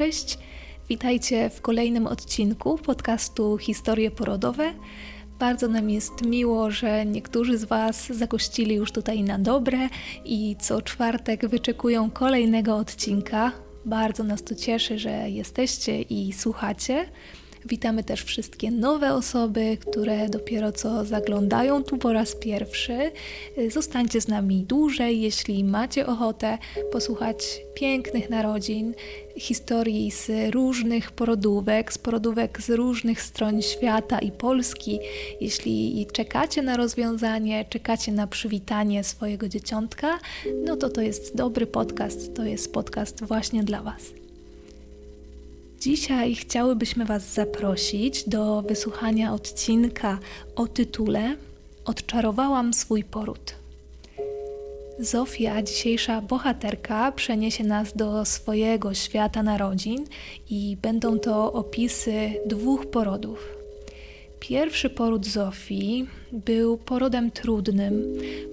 Cześć, witajcie w kolejnym odcinku podcastu Historie Porodowe. Bardzo nam jest miło, że niektórzy z Was zagościli już tutaj na dobre i co czwartek wyczekują kolejnego odcinka. Bardzo nas to cieszy, że jesteście i słuchacie. Witamy też wszystkie nowe osoby, które dopiero co zaglądają tu po raz pierwszy. Zostańcie z nami dłużej, jeśli macie ochotę posłuchać pięknych narodzin, historii z różnych porodówek, z porodówek z różnych stron świata i Polski. Jeśli czekacie na rozwiązanie, czekacie na przywitanie swojego dzieciątka, no to to jest dobry podcast, to jest podcast właśnie dla Was. Dzisiaj chciałybyśmy Was zaprosić do wysłuchania odcinka o tytule Odczarowałam swój poród. Zofia, dzisiejsza bohaterka, przeniesie nas do swojego świata narodzin i będą to opisy dwóch porodów. Pierwszy poród Zofii był porodem trudnym,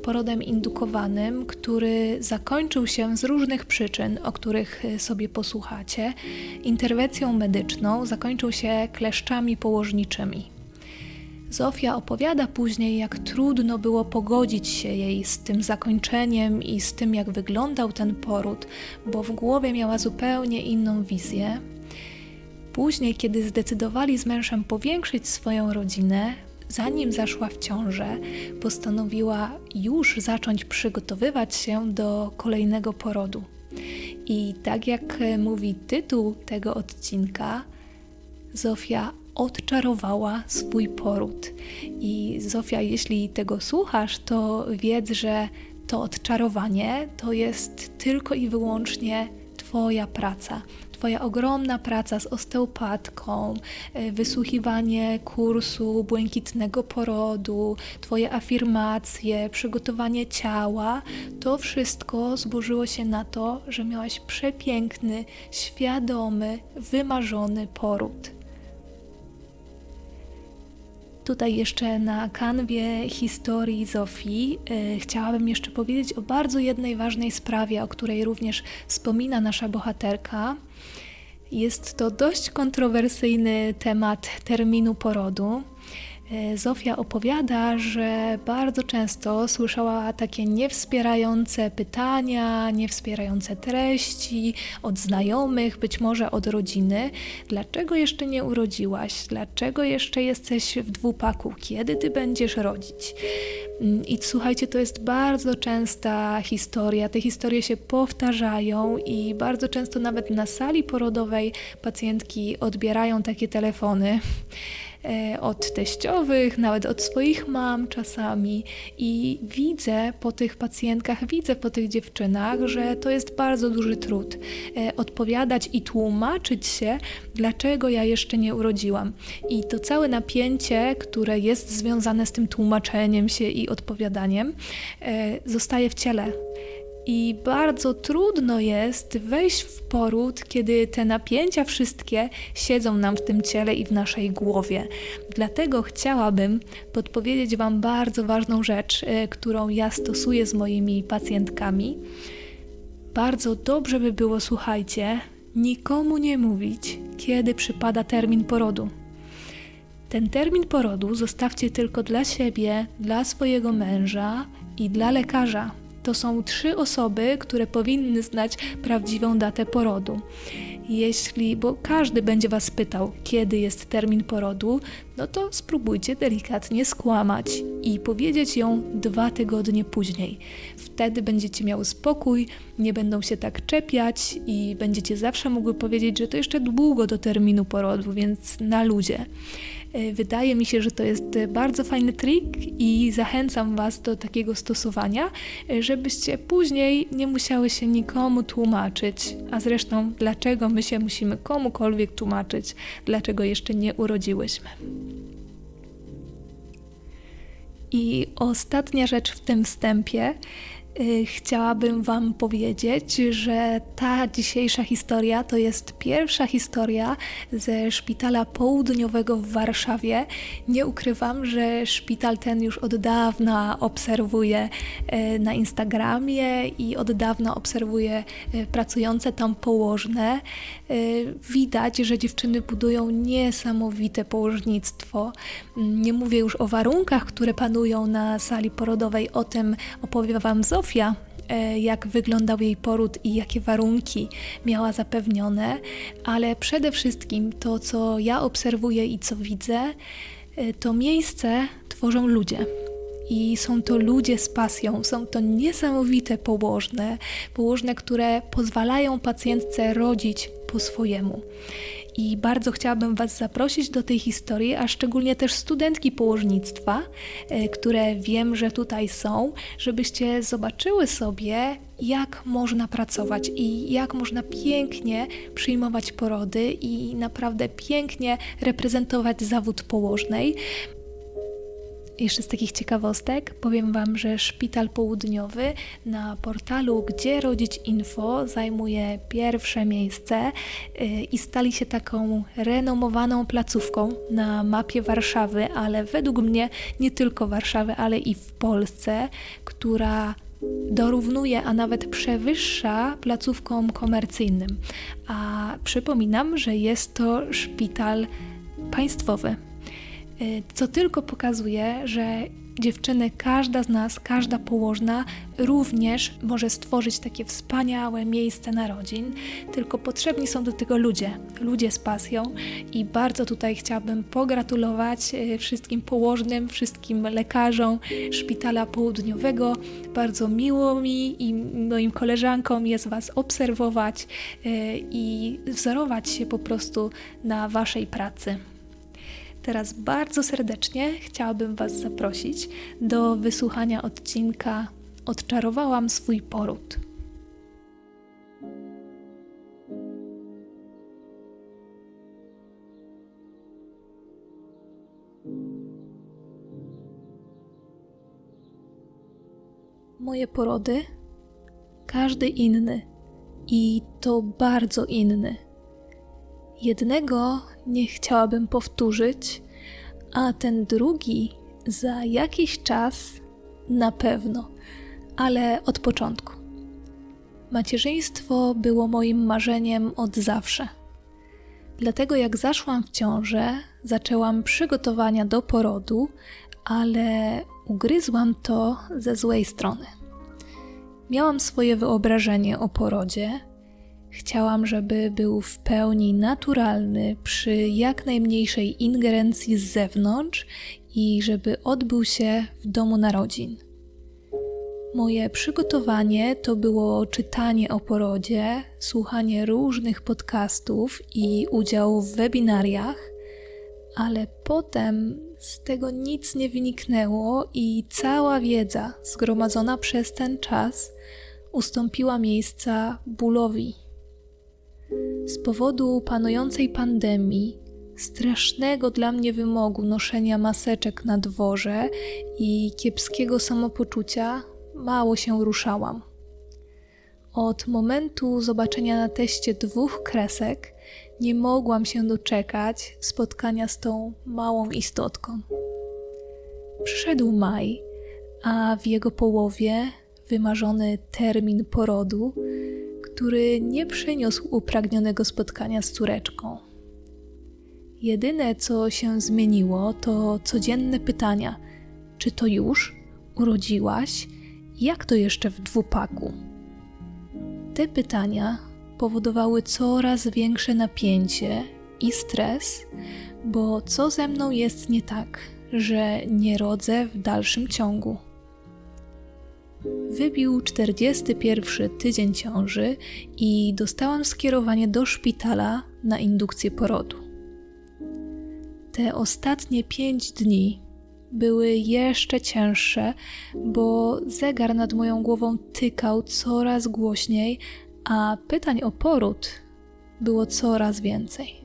porodem indukowanym, który zakończył się z różnych przyczyn, o których sobie posłuchacie. Interwencją medyczną zakończył się kleszczami położniczymi. Zofia opowiada później, jak trudno było pogodzić się jej z tym zakończeniem i z tym, jak wyglądał ten poród, bo w głowie miała zupełnie inną wizję. Później, kiedy zdecydowali z mężem powiększyć swoją rodzinę, zanim zaszła w ciążę, postanowiła już zacząć przygotowywać się do kolejnego porodu. I tak jak mówi tytuł tego odcinka, Zofia odczarowała swój poród. I Zofia, jeśli tego słuchasz, to wiedz, że to odczarowanie to jest tylko i wyłącznie Twoja praca. Twoja ogromna praca z osteopatką, e, wysłuchiwanie kursu błękitnego porodu, Twoje afirmacje, przygotowanie ciała, to wszystko złożyło się na to, że miałaś przepiękny, świadomy, wymarzony poród. Tutaj jeszcze na kanwie historii Zofii yy, chciałabym jeszcze powiedzieć o bardzo jednej ważnej sprawie, o której również wspomina nasza bohaterka. Jest to dość kontrowersyjny temat terminu porodu. E, Zofia opowiada, że bardzo często słyszała takie niewspierające pytania, niewspierające treści od znajomych, być może od rodziny. Dlaczego jeszcze nie urodziłaś? Dlaczego jeszcze jesteś w dwupaku? Kiedy ty będziesz rodzić? Mm, I słuchajcie, to jest bardzo częsta historia. Te historie się powtarzają i bardzo często nawet na sali porodowej pacjentki odbierają takie telefony. E, od teściowych, nawet od swoich mam czasami. I widzę po tych pacjentkach, widzę po tych dziewczynach, że to jest bardzo duży trud e, odpowiadać i tłumaczyć się, dlaczego ja jeszcze nie urodziłam. I to całe napięcie, które jest związane z tym tłumaczeniem się i odpowiadaniem, e, zostaje w ciele. I bardzo trudno jest wejść w poród, kiedy te napięcia wszystkie siedzą nam w tym ciele i w naszej głowie. Dlatego chciałabym podpowiedzieć Wam bardzo ważną rzecz, e, którą ja stosuję z moimi pacjentkami. Bardzo dobrze by było, słuchajcie, nikomu nie mówić, kiedy przypada termin porodu. Ten termin porodu zostawcie tylko dla siebie, dla swojego męża i dla lekarza to są trzy osoby, które powinny znać prawdziwą datę porodu. Jeśli, bo każdy będzie Was pytał, kiedy jest termin porodu, no to spróbujcie delikatnie skłamać i powiedzieć ją dwa tygodnie później. Wtedy będziecie miały spokój, nie będą się tak czepiać i będziecie zawsze mogły powiedzieć, że to jeszcze długo do terminu porodu, więc na ludzie. E, wydaje mi się, że to jest bardzo fajny trik i zachęcam Was do takiego stosowania, e, żebyście później nie musiały się nikomu tłumaczyć. A zresztą, dlaczego my się musimy komukolwiek tłumaczyć, dlaczego jeszcze nie urodziłyśmy. I ostatnia rzecz w tym wstępie. Y, chciałabym Wam powiedzieć, że ta dzisiejsza historia to jest pierwsza historia ze szpitala południowego w Warszawie. Nie ukrywam, że szpital ten już od dawna obserwuję y, na Instagramie i od dawna obserwuję y, pracujące tam położne. Widać, że dziewczyny budują niesamowite położnictwo. Mm, nie mówię już o warunkach, które panują na sali porodowej, o tym opowie Wam Zofia, e, jak wyglądał jej poród i jakie warunki miała zapewnione, ale przede wszystkim to, co ja obserwuję i co widzę, e, to miejsce tworzą ludzie. I są to ludzie z pasją, są to niesamowite położne, położne, które pozwalają pacjentce rodzić po swojemu i bardzo chciałabym Was zaprosić do tej historii, a szczególnie też studentki położnictwa, e, które wiem, że tutaj są, żebyście zobaczyły sobie, jak można pracować i jak można pięknie przyjmować porody i naprawdę pięknie reprezentować zawód położnej. Jeszcze z takich ciekawostek powiem Wam, że Szpital Południowy na portalu Gdzie Rodzić Info zajmuje pierwsze miejsce y, i stali się taką renomowaną placówką na mapie Warszawy, ale według mnie nie tylko Warszawy, ale i w Polsce, która dorównuje, a nawet przewyższa placówkom komercyjnym. A przypominam, że jest to szpital państwowy. Y, co tylko pokazuje, że dziewczyny, każda z nas, każda położna również może stworzyć takie wspaniałe miejsce narodzin, tylko potrzebni są do tego ludzie, ludzie z pasją i bardzo tutaj chciałabym pogratulować y, wszystkim położnym, wszystkim lekarzom Szpitala Południowego. Bardzo miło mi i moim koleżankom jest Was obserwować y, i wzorować się po prostu na Waszej pracy. Teraz bardzo serdecznie chciałabym Was zaprosić do wysłuchania odcinka Odczarowałam swój poród. Moje porody, każdy inny i to bardzo inny Jednego nie chciałabym powtórzyć, a ten drugi za jakiś czas na pewno, ale od początku. Macierzyństwo było moim marzeniem od zawsze. Dlatego jak zaszłam w ciążę, zaczęłam przygotowania do porodu, ale ugryzłam to ze złej strony. Miałam swoje wyobrażenie o porodzie, Chciałam, żeby był w pełni naturalny, przy jak najmniejszej ingerencji z zewnątrz i żeby odbył się w domu narodzin. Moje przygotowanie to było czytanie o porodzie, słuchanie różnych podcastów i udział w webinariach, ale potem z tego nic nie wyniknęło i cała wiedza zgromadzona przez ten czas ustąpiła miejsca bólowi z powodu panującej pandemii, strasznego dla mnie wymogu noszenia maseczek na dworze i kiepskiego samopoczucia, mało się ruszałam. Od momentu zobaczenia na teście dwóch kresek nie mogłam się doczekać spotkania z tą małą istotką. Przyszedł maj, a w jego połowie wymarzony termin porodu który nie przyniósł upragnionego spotkania z córeczką. Jedyne, co się zmieniło, to codzienne pytania: czy to już? Urodziłaś? Jak to jeszcze w dwupaku? Te pytania powodowały coraz większe napięcie i stres, bo co ze mną jest nie tak, że nie rodzę w dalszym ciągu. Wybił 41 tydzień ciąży i dostałam skierowanie do szpitala na indukcję porodu. Te ostatnie pięć dni były jeszcze cięższe, bo zegar nad moją głową tykał coraz głośniej, a pytań o poród było coraz więcej.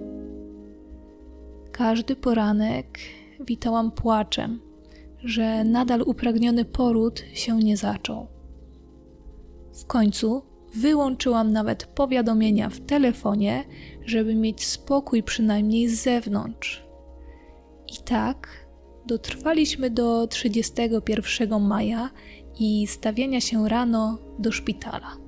Każdy poranek witałam płaczem że nadal upragniony poród się nie zaczął. W końcu wyłączyłam nawet powiadomienia w telefonie, żeby mieć spokój przynajmniej z zewnątrz. I tak dotrwaliśmy do 31 maja i stawienia się rano do szpitala.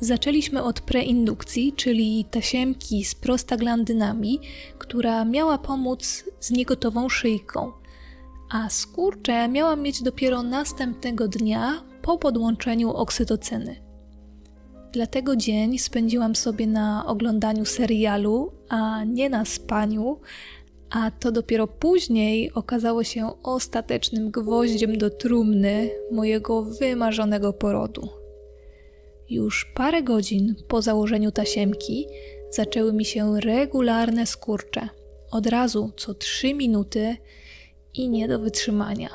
Zaczęliśmy od preindukcji, czyli tasiemki z prostaglandynami, która miała pomóc z niegotową szyjką, a skurcze miałam mieć dopiero następnego dnia po podłączeniu oksytocyny. Dlatego dzień spędziłam sobie na oglądaniu serialu, a nie na spaniu, a to dopiero później okazało się ostatecznym gwoździem do trumny mojego wymarzonego porodu. Już parę godzin po założeniu tasiemki zaczęły mi się regularne skurcze. Od razu co trzy minuty i nie do wytrzymania.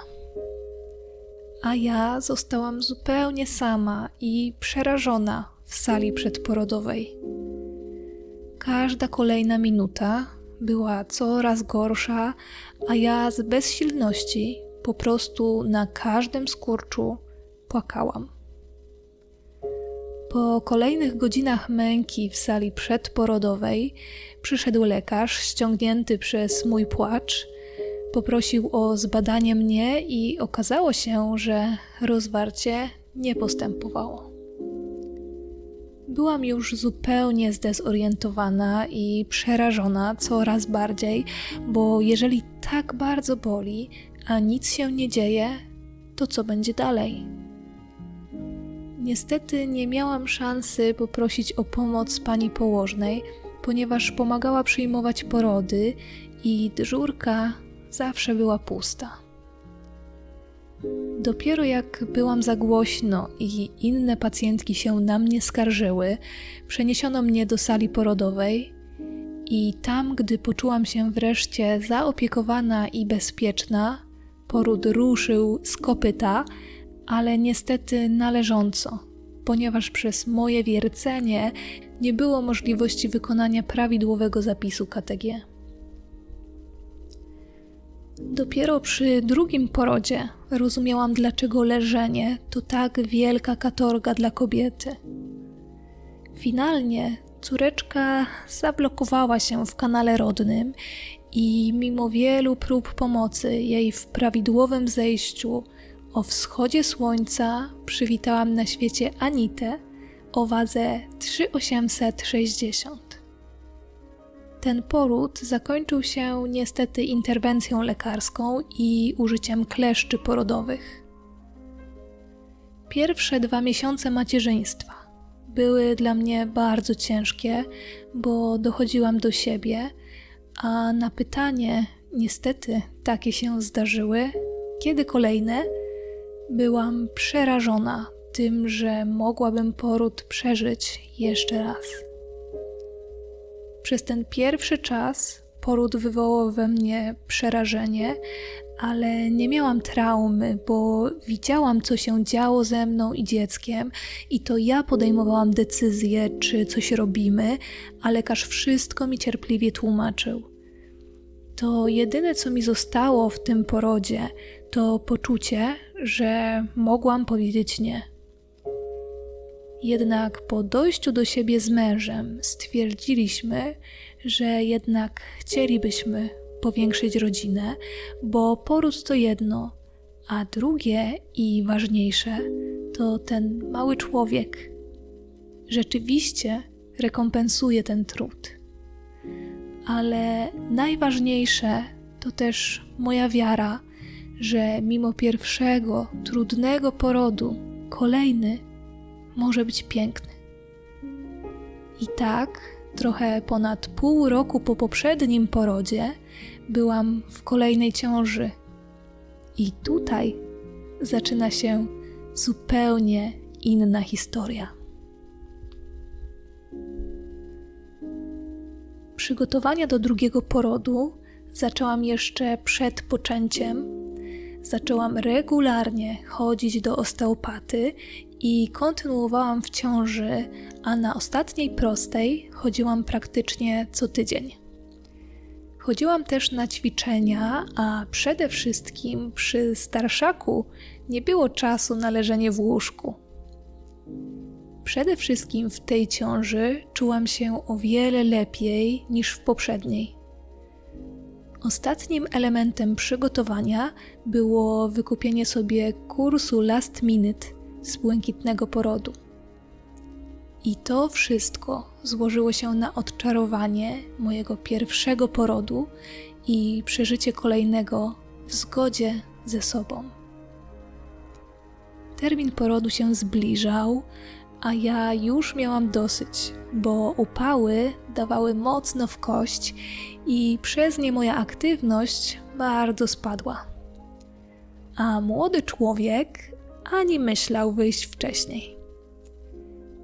A ja zostałam zupełnie sama i przerażona w sali przedporodowej. Każda kolejna minuta była coraz gorsza, a ja z bezsilności po prostu na każdym skurczu płakałam. Po kolejnych godzinach męki w sali przedporodowej przyszedł lekarz ściągnięty przez mój płacz. Poprosił o zbadanie mnie i okazało się, że rozwarcie nie postępowało. Byłam już zupełnie zdezorientowana i przerażona coraz bardziej, bo jeżeli tak bardzo boli, a nic się nie dzieje, to co będzie dalej? Niestety nie miałam szansy poprosić o pomoc pani położnej, ponieważ pomagała przyjmować porody i dyżurka zawsze była pusta. Dopiero jak byłam za głośno i inne pacjentki się na mnie skarżyły, przeniesiono mnie do sali porodowej i tam, gdy poczułam się wreszcie zaopiekowana i bezpieczna, poród ruszył z kopyta, ale niestety należąco, ponieważ przez moje wiercenie nie było możliwości wykonania prawidłowego zapisu KTG. Dopiero przy drugim porodzie rozumiałam, dlaczego leżenie to tak wielka katorga dla kobiety. Finalnie córeczka zablokowała się w kanale rodnym i mimo wielu prób pomocy jej w prawidłowym zejściu o wschodzie słońca przywitałam na świecie Anitę o wadze 3860. Ten poród zakończył się niestety interwencją lekarską i użyciem kleszczy porodowych. Pierwsze dwa miesiące macierzyństwa były dla mnie bardzo ciężkie, bo dochodziłam do siebie, a na pytanie, niestety takie się zdarzyły, kiedy kolejne, byłam przerażona tym, że mogłabym poród przeżyć jeszcze raz. Przez ten pierwszy czas poród wywołał we mnie przerażenie, ale nie miałam traumy, bo widziałam, co się działo ze mną i dzieckiem, i to ja podejmowałam decyzję, czy coś robimy, a lekarz wszystko mi cierpliwie tłumaczył. To jedyne, co mi zostało w tym porodzie, to poczucie, że mogłam powiedzieć nie. Jednak po dojściu do siebie z mężem stwierdziliśmy, że jednak chcielibyśmy powiększyć rodzinę, bo poród to jedno, a drugie i ważniejsze to ten mały człowiek. Rzeczywiście rekompensuje ten trud. Ale najważniejsze to też moja wiara, że mimo pierwszego trudnego porodu, kolejny może być piękny. I tak, trochę ponad pół roku po poprzednim porodzie, byłam w kolejnej ciąży. I tutaj zaczyna się zupełnie inna historia. Przygotowania do drugiego porodu zaczęłam jeszcze przed poczęciem. Zaczęłam regularnie chodzić do osteopaty i kontynuowałam w ciąży, a na ostatniej prostej chodziłam praktycznie co tydzień. Chodziłam też na ćwiczenia, a przede wszystkim przy starszaku nie było czasu na leżenie w łóżku. Przede wszystkim w tej ciąży czułam się o wiele lepiej niż w poprzedniej. Ostatnim elementem przygotowania było wykupienie sobie kursu Last Minute z błękitnego porodu. I to wszystko złożyło się na odczarowanie mojego pierwszego porodu i przeżycie kolejnego w zgodzie ze sobą. Termin porodu się zbliżał, a ja już miałam dosyć, bo upały dawały mocno w kość i przez nie moja aktywność bardzo spadła. A młody człowiek ani myślał wyjść wcześniej.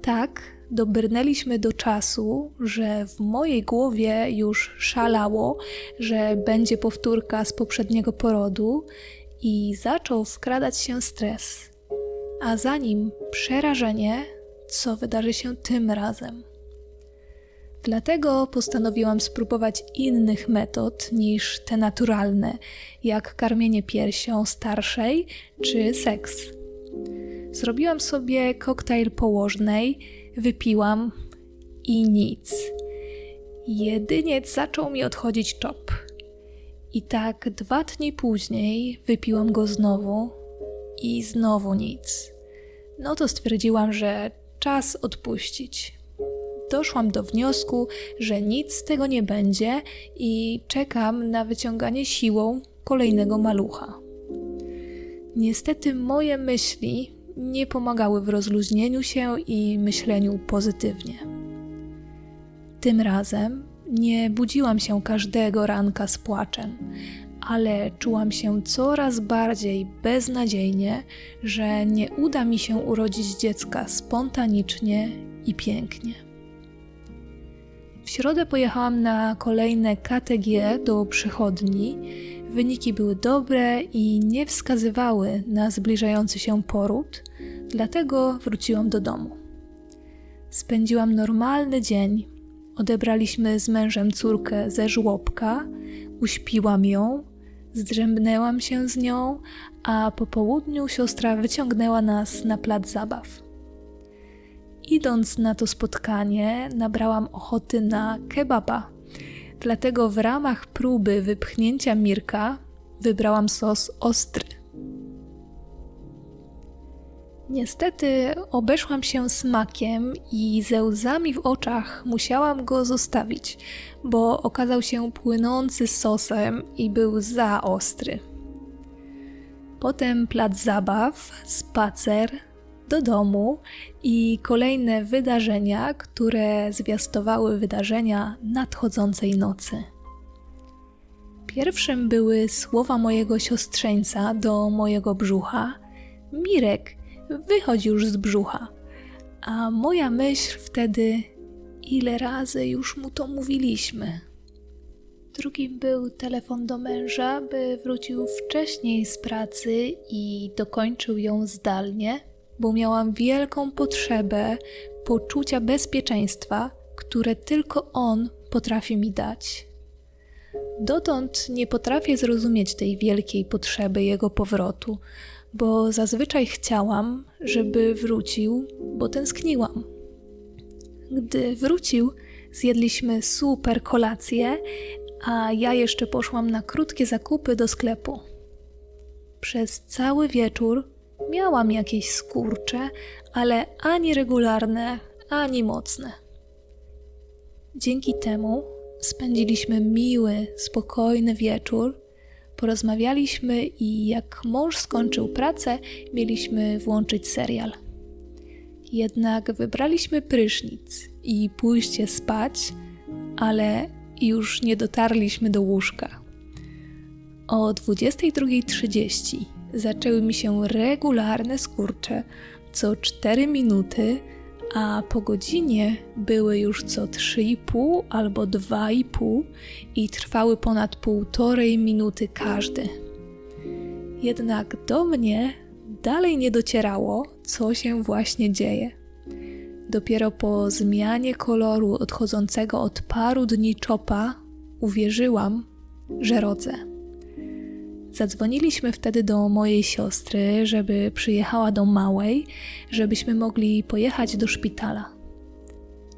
Tak, dobrnęliśmy do czasu, że w mojej głowie już szalało, że będzie powtórka z poprzedniego porodu i zaczął wkradać się stres, a za nim przerażenie, co wydarzy się tym razem. Dlatego postanowiłam spróbować innych metod niż te naturalne, jak karmienie piersią starszej czy seks. Zrobiłam sobie koktajl położnej, wypiłam i nic. Jedynie zaczął mi odchodzić czop. I tak dwa dni później wypiłam go znowu i znowu nic. No to stwierdziłam, że czas odpuścić. Doszłam do wniosku, że nic z tego nie będzie i czekam na wyciąganie siłą kolejnego malucha. Niestety moje myśli nie pomagały w rozluźnieniu się i myśleniu pozytywnie. Tym razem nie budziłam się każdego ranka z płaczem, ale czułam się coraz bardziej beznadziejnie, że nie uda mi się urodzić dziecka spontanicznie i pięknie. W środę pojechałam na kolejne KTG do przychodni. Wyniki były dobre i nie wskazywały na zbliżający się poród, dlatego wróciłam do domu. Spędziłam normalny dzień. Odebraliśmy z mężem córkę ze żłobka, uśpiłam ją, zdrzemnęłam się z nią, a po południu siostra wyciągnęła nas na plac zabaw. Idąc na to spotkanie, nabrałam ochoty na kebaba. Dlatego w ramach próby wypchnięcia Mirka wybrałam sos ostry. Niestety obeszłam się smakiem i ze łzami w oczach musiałam go zostawić, bo okazał się płynący sosem i był za ostry. Potem plac zabaw, spacer, do domu i kolejne wydarzenia, które zwiastowały wydarzenia nadchodzącej nocy. Pierwszym były słowa mojego siostrzeńca do mojego brzucha: Mirek, wychodź już z brzucha. A moja myśl wtedy: ile razy już mu to mówiliśmy. Drugim był telefon do męża, by wrócił wcześniej z pracy i dokończył ją zdalnie, bo miałam wielką potrzebę poczucia bezpieczeństwa, które tylko on potrafi mi dać. Dotąd nie potrafię zrozumieć tej wielkiej potrzeby jego powrotu, bo zazwyczaj chciałam, żeby wrócił, bo tęskniłam. Gdy wrócił, zjedliśmy super kolację, a ja jeszcze poszłam na krótkie zakupy do sklepu. Przez cały wieczór miałam jakieś skurcze, ale ani regularne, ani mocne. Dzięki temu spędziliśmy miły, spokojny wieczór Porozmawialiśmy i jak mąż skończył pracę, mieliśmy włączyć serial. Jednak wybraliśmy prysznic i pójście spać, ale już nie dotarliśmy do łóżka. O 22.30 zaczęły mi się regularne skurcze co 4 minuty a po godzinie były już co 3,5 albo 2,5 i trwały ponad półtorej minuty każdy. Jednak do mnie dalej nie docierało, co się właśnie dzieje. Dopiero po zmianie koloru odchodzącego od paru dni czopa uwierzyłam, że rodzę. Zadzwoniliśmy wtedy do mojej siostry, żeby przyjechała do małej, żebyśmy mogli pojechać do szpitala.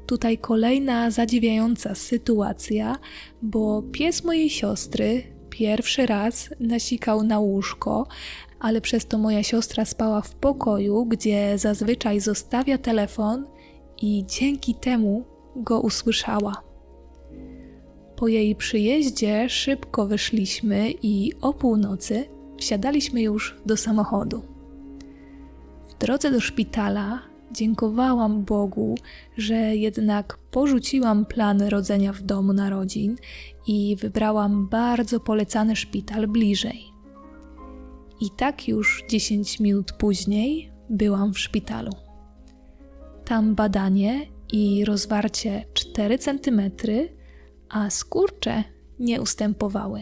Tutaj kolejna zadziwiająca sytuacja, bo pies mojej siostry pierwszy raz nasikał na łóżko, ale przez to moja siostra spała w pokoju, gdzie zazwyczaj zostawia telefon i dzięki temu go usłyszała. Po jej przyjeździe szybko wyszliśmy i o północy wsiadaliśmy już do samochodu. W drodze do szpitala dziękowałam Bogu, że jednak porzuciłam plany rodzenia w domu narodzin i wybrałam bardzo polecany szpital bliżej. I tak już 10 minut później byłam w szpitalu. Tam badanie i rozwarcie 4 cm, a skurcze nie ustępowały.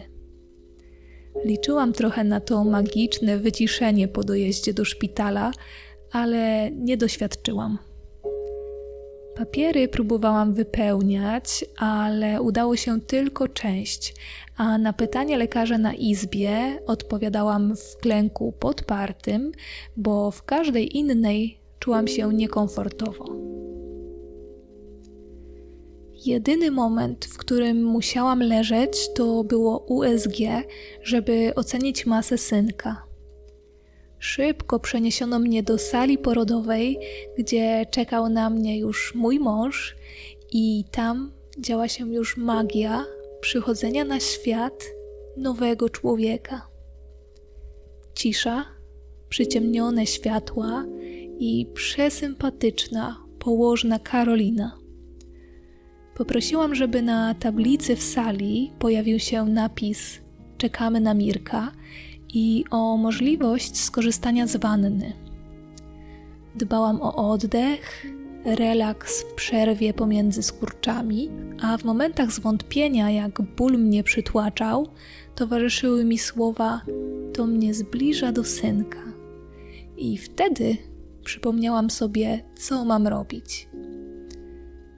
Liczyłam trochę na to magiczne wyciszenie po dojeździe do szpitala, ale nie doświadczyłam. Papiery próbowałam wypełniać, ale udało się tylko część, a na pytanie lekarza na izbie odpowiadałam w klęku podpartym, bo w każdej innej czułam się niekomfortowo. Jedyny moment, w którym musiałam leżeć, to było USG, żeby ocenić masę synka. Szybko przeniesiono mnie do sali porodowej, gdzie czekał na mnie już mój mąż, i tam działa się już magia przychodzenia na świat nowego człowieka. Cisza, przyciemnione światła i przesympatyczna, położna Karolina. Poprosiłam, żeby na tablicy w sali pojawił się napis Czekamy na Mirka i o możliwość skorzystania z wanny. Dbałam o oddech, relaks w przerwie pomiędzy skurczami, a w momentach zwątpienia, jak ból mnie przytłaczał, towarzyszyły mi słowa: To mnie zbliża do synka. I wtedy przypomniałam sobie, co mam robić.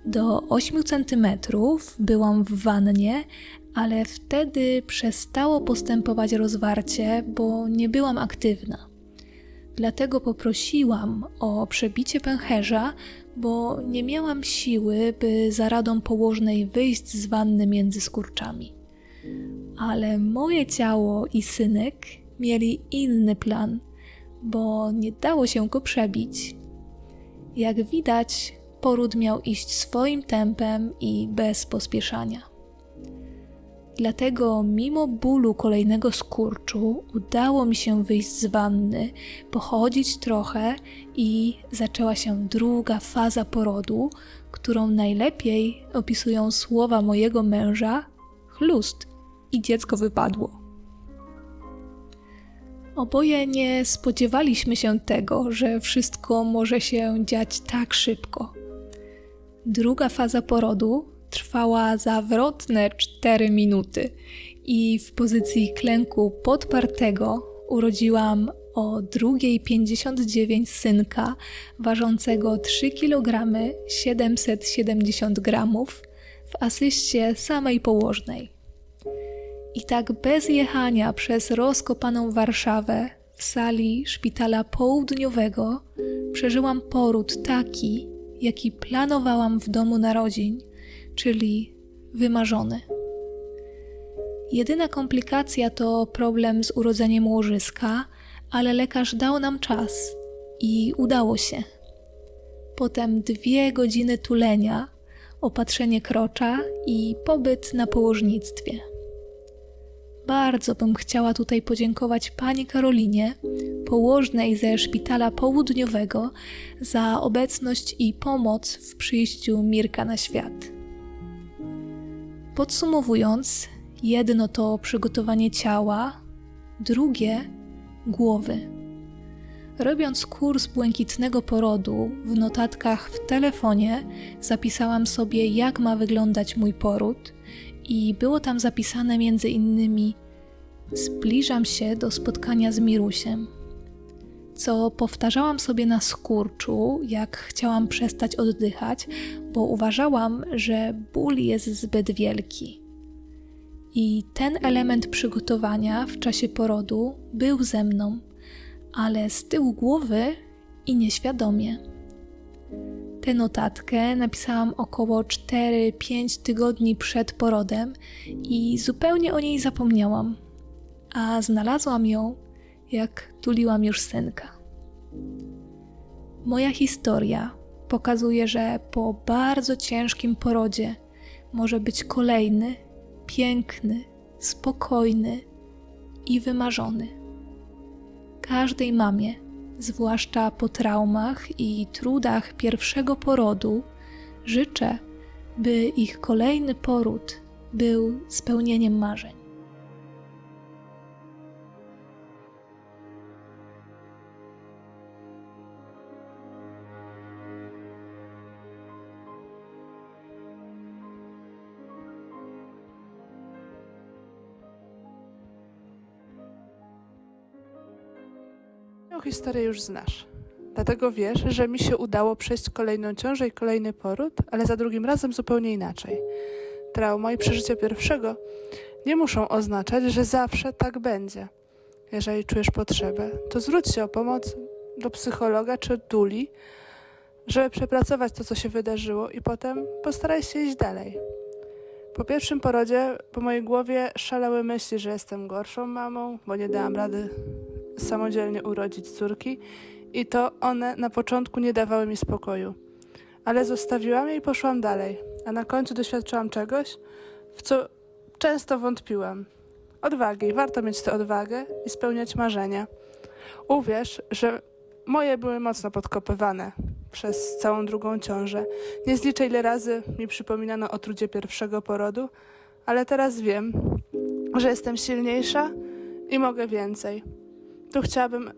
Do 8 centymetrów byłam w wannie, ale wtedy przestało postępować rozwarcie, bo nie byłam aktywna. Dlatego poprosiłam o przebicie pęcherza, bo nie miałam siły, by za radą położnej wyjść z wanny między skurczami. Ale moje ciało i synek mieli inny plan, bo nie dało się go przebić. Jak widać, poród miał iść swoim tempem i bez pospieszania. Dlatego, mimo bólu kolejnego skurczu, udało mi się wyjść z wanny, pochodzić trochę i zaczęła się druga faza porodu, którą najlepiej opisują słowa mojego męża: chlust i dziecko wypadło. Oboje nie spodziewaliśmy się tego, że wszystko może się dziać tak szybko. Druga faza porodu trwała zawrotne 4 minuty i w pozycji klęku podpartego urodziłam o 2.59 synka ważącego 3 kg 770 g w asyście samej położnej. I tak bez jechania przez rozkopaną Warszawę w sali szpitala południowego przeżyłam poród taki, jaki planowałam w domu narodzin – czyli wymarzony. Jedyna komplikacja to problem z urodzeniem łożyska, ale lekarz dał nam czas i udało się. Potem dwie godziny tulenia, opatrzenie krocza i pobyt na położnictwie. Bardzo bym chciała tutaj podziękować pani Karolinie, położnej ze szpitala południowego, za obecność i pomoc w przyjściu Mirka na świat. Podsumowując, jedno to przygotowanie ciała, drugie głowy. Robiąc kurs błękitnego porodu, w notatkach w telefonie zapisałam sobie, jak ma wyglądać mój poród, i było tam zapisane między innymi: Zbliżam się do spotkania z Mirusiem. Co powtarzałam sobie na skurczu, jak chciałam przestać oddychać, bo uważałam, że ból jest zbyt wielki. I ten element przygotowania w czasie porodu był ze mną, ale z tyłu głowy i nieświadomie. Tę notatkę napisałam około 4-5 tygodni przed porodem i zupełnie o niej zapomniałam, a znalazłam ją, jak tuliłam już synka. Moja historia pokazuje, że po bardzo ciężkim porodzie może być kolejny, piękny, spokojny i wymarzony. Każdej mamie, zwłaszcza po traumach i trudach pierwszego porodu, życzę, by ich kolejny poród był spełnieniem marzeń. Historię już znasz. Dlatego wiesz, że mi się udało przejść kolejną ciążę i kolejny poród, ale za drugim razem zupełnie inaczej. Trauma i przeżycie pierwszego nie muszą oznaczać, że zawsze tak będzie. Jeżeli czujesz potrzebę, to zwróć się o pomoc do psychologa czy duli, żeby przepracować to, co się wydarzyło i potem postaraj się iść dalej. Po pierwszym porodzie po mojej głowie szalały myśli, że jestem gorszą mamą, bo nie dałam rady samodzielnie urodzić córki i to one na początku nie dawały mi spokoju. Ale zostawiłam je i poszłam dalej, a na końcu doświadczyłam czegoś, w co często wątpiłam. Odwagi, warto mieć tę odwagę i spełniać marzenia. Uwierz, że moje były mocno podkopywane przez całą drugą ciążę. Nie zliczę ile razy mi przypominano o trudzie pierwszego porodu, ale teraz wiem, że jestem silniejsza i mogę więcej. Tu chciałabym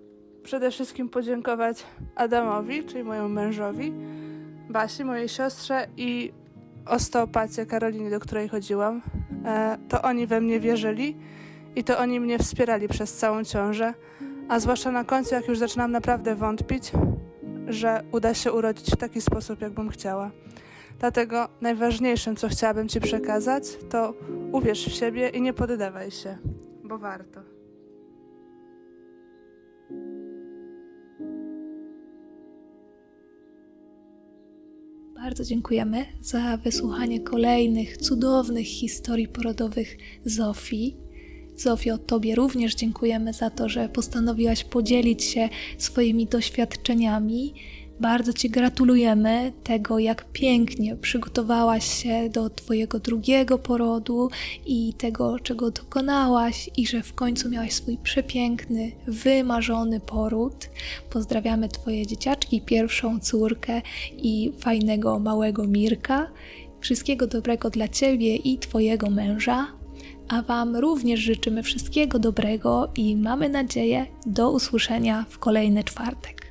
przede wszystkim podziękować Adamowi, czyli mojemu mężowi, Basi, mojej siostrze i osteopacie Karolinie, do której chodziłam. E, to oni we mnie wierzyli i to oni mnie wspierali przez całą ciążę, a zwłaszcza na końcu, jak już zaczynam naprawdę wątpić, że uda się urodzić w taki sposób, jakbym chciała. Dlatego najważniejszym, co chciałabym Ci przekazać, to uwierz w siebie i nie poddawaj się, bo warto. Bardzo dziękujemy za wysłuchanie kolejnych cudownych historii porodowych Zofii. Zofio, Tobie również dziękujemy za to, że postanowiłaś podzielić się swoimi doświadczeniami. Bardzo Ci gratulujemy tego, jak pięknie przygotowałaś się do Twojego drugiego porodu i tego, czego dokonałaś, i że w końcu miałaś swój przepiękny, wymarzony poród. Pozdrawiamy Twoje dzieciaczki, pierwszą córkę i fajnego małego Mirka. Wszystkiego dobrego dla Ciebie i Twojego męża. A Wam również życzymy wszystkiego dobrego i mamy nadzieję do usłyszenia w kolejny czwartek.